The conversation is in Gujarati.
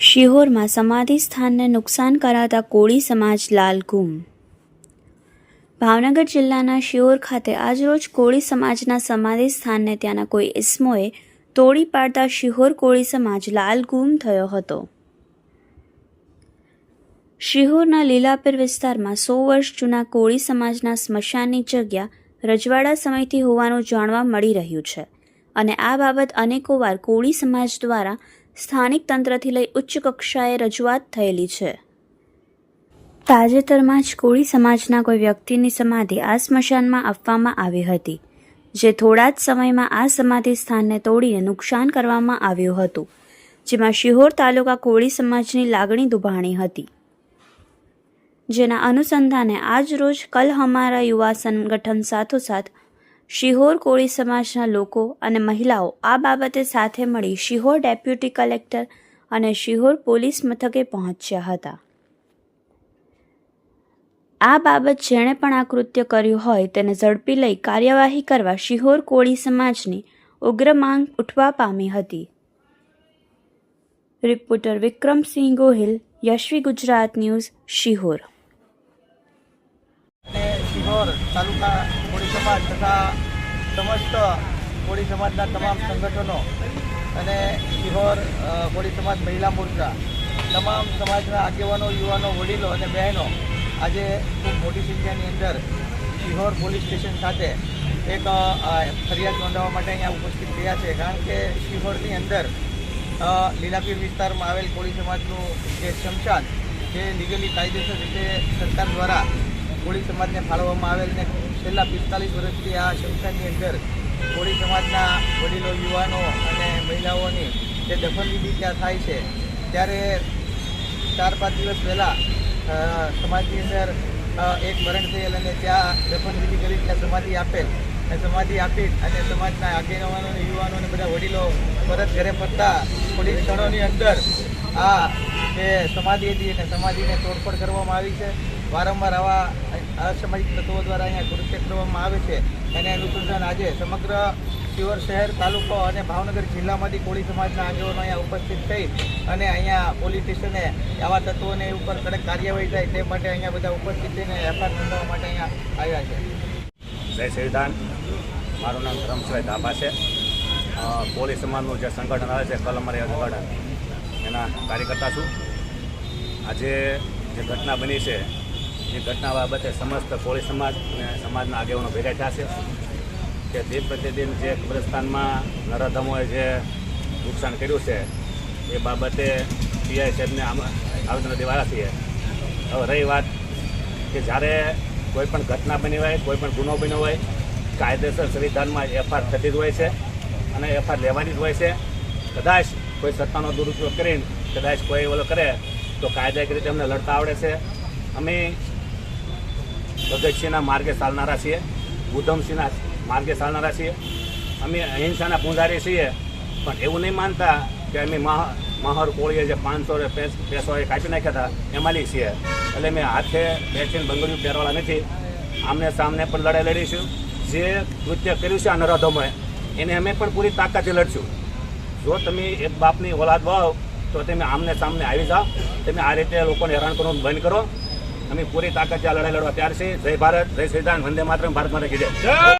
શિહોરમાં સમાધિ સ્થાનને નુકસાન કરાતા કોળી સમાજ લાલ ભાવનગર જિલ્લાના શિહોર ખાતે આજરોજ કોળી સમાજના સમાધિ સ્થાનને ત્યાંના કોઈ ઇસમોએ તોડી પાડતા શિહોર કોળી સમાજ લાલ ગુમ થયો હતો. શિહોરના લીલાપીર વિસ્તારમાં સો વર્ષ જૂના કોળી સમાજના સ્મશાનની જગ્યા રજવાડા સમયથી હોવાનું જાણવા મળી રહ્યું છે અને આ બાબત અનેકોવાર કોળી સમાજ દ્વારા સ્થાનિક તંત્રથી લઈ ઉચ્ચ કક્ષાએ રજૂઆત થયેલી છે. તાજેતરમાં જ કોળી સમાજના કોઈ વ્યક્તિની સમાધિ આ સ્મશાનમાં આપવામાં આવી હતી, જે થોડા જ સમયમાં આ સમાધિ સ્થાનને તોડીને નુકસાન કરવામાં આવ્યું હતું, જેમાં શિહોર તાલુકા કોળી સમાજની લાગણી દુભાણી હતી. જેના અનુસંધાને આજ રોજ કલ હમારા યુવા સંગઠન સાથોસાથ શિહોર કોળી સમાજના લોકો અને મહિલાઓ આ બાબતે સાથે મળી શિહોર ડેપ્યુટી કલેક્ટર અને શિહોર પોલીસ મથકે પહોંચ્યા હતા. આ બાબત જેણે પણ આ કૃત્ય કર્યું હોય તેને ઝડપી લઈ કાર્યવાહી કરવા શિહોર કોળી સમાજની ઉગ્ર માંગ ઉઠવા પામી હતી. Reporter Vikramsinh Gohil, Yashvi Gujarat news, Sihor. તાલુકા કોળી સમાજ તથા સમસ્ત કોળી સમાજના તમામ સંગઠનો અને શિહોર કોળી સમાજ મહિલા મોરચા, તમામ સમાજના આગેવાનો, યુવાનો, વડીલો અને બહેનો આજે ખૂબ મોટી સંખ્યાની અંદર શિહોર પોલીસ સ્ટેશન ખાતે એક ફરિયાદ નોંધાવવા માટે અહીંયા ઉપસ્થિત થયા છે. કારણ કે શિહોરની અંદર લીલાપીર વિસ્તારમાં આવેલ કોળી સમાજનું જે શમશાન, જે લીગલી કાયદેસર રીતે સરકાર દ્વારા કોળી સમાજને ફાળવવામાં આવેલ ને છેલ્લા પિસ્તાલીસ વર્ષથી આ શમશાનની અંદર કોળી સમાજના વડીલો, યુવાનો અને મહિલાઓની જે દફનવિધિ ત્યાં થાય છે, ત્યારે ચાર પાંચ દિવસ પહેલાં સમાજની અંદર એક મરણ થયેલ અને ત્યાં દફનવિધિ કરી ત્યાં સમાધિ આપેલ. અને સમાધિ આપી અને સમાજના આગેવાનો યુવાનોને બધા વડીલો પરત ઘરે ફરતા થોડી ક્ષણોની અંદર આ જે સમાધિ હતી અને સમાધિને તોડફોડ કરવામાં આવી છે. વારંવાર આવા અસામાજિક તત્વો દ્વારા અહીંયા કૃત્ય કરવામાં આવે છે. એને અનુસંધાન આજે સમગ્ર શિવર શહેર, તાલુકો અને ભાવનગર જિલ્લામાંથી કોળી સમાજના આગેવાનો અહીંયા ઉપસ્થિત થઈ અને અહીંયા પોલીસ આવા તત્વોને ઉપર કડક કાર્યવાહી થાય તે માટે અહીંયા બધા ઉપસ્થિત થઈને એફઆઈઆર નોંધવા માટે અહીંયા આવ્યા છે. જય સંવિધાન મારું નામ ધરમસભાઈ ધાબા છે. પોલીસ સમાજનું જે સંગઠન આવે છે, કલમરિયા સંગઠન. એના કાર્યકર્તા છું. આજે જે ઘટના બની છે, એ ઘટના બાબતે સમસ્ત કોળી સમાજ અને સમાજના આગેવાનો ભેગા થયા છે. કે દિન પ્રતિદિન જે કબ્રસ્તાનમાં નરાધમોએ જે નુકસાન કર્યું છે, એ બાબતે પીઆઈ સાહેબને આવેદન દેવાયા છીએ. હવે રહી વાત કે જ્યારે કોઈ પણ ઘટના બની હોય, કોઈ પણ ગુનો બન્યો હોય, કાયદેસર સંવિધાનમાં એફઆઈઆર થતી જ હોય છે અને એફઆઈઆર લેવાની જ હોય છે. કદાચ કોઈ સત્તાનો દુરુપયોગ કરીને, કદાચ કોઈ ઓલો કરે તો કાયદાકીય રીતે અમને લડતા આવડે છે. અમે ભગતસિંહના માર્ગે ચાલનારા છીએ, ઉધમસિંહના માર્ગે ચાલનારા છીએ. અમે અહિંસાના પૂંજારી છીએ, પણ એવું નહીં માનતા કે અમે મહા, મહર કોળીએ જે પાંચસો પેસો એ કાપી નાખ્યા હતા એમાં છીએ. એટલે મેં હાથે બેસીને બંગડીઓ પહેરવાના નથી. આમને સામને પણ લડાઈ લડીશું. જે કૃત્ય કર્યું છે આ નરાધમોએ, એને અમે પણ પૂરી તાકાતથી લડશું. જો તમે એક બાપની ઓલાદ ભાવ તો તમે આમને સામને આવી જાઓ. તમે આ રીતે લોકોને હેરાન કરવાનું બંધ કરો. અમે પૂરી તાકાત આ લડાઈ લડવા તૈયાર છીએ. જય ભારત, જય સંવિધાન. વંદે માત્ર ભારત માતા કીધે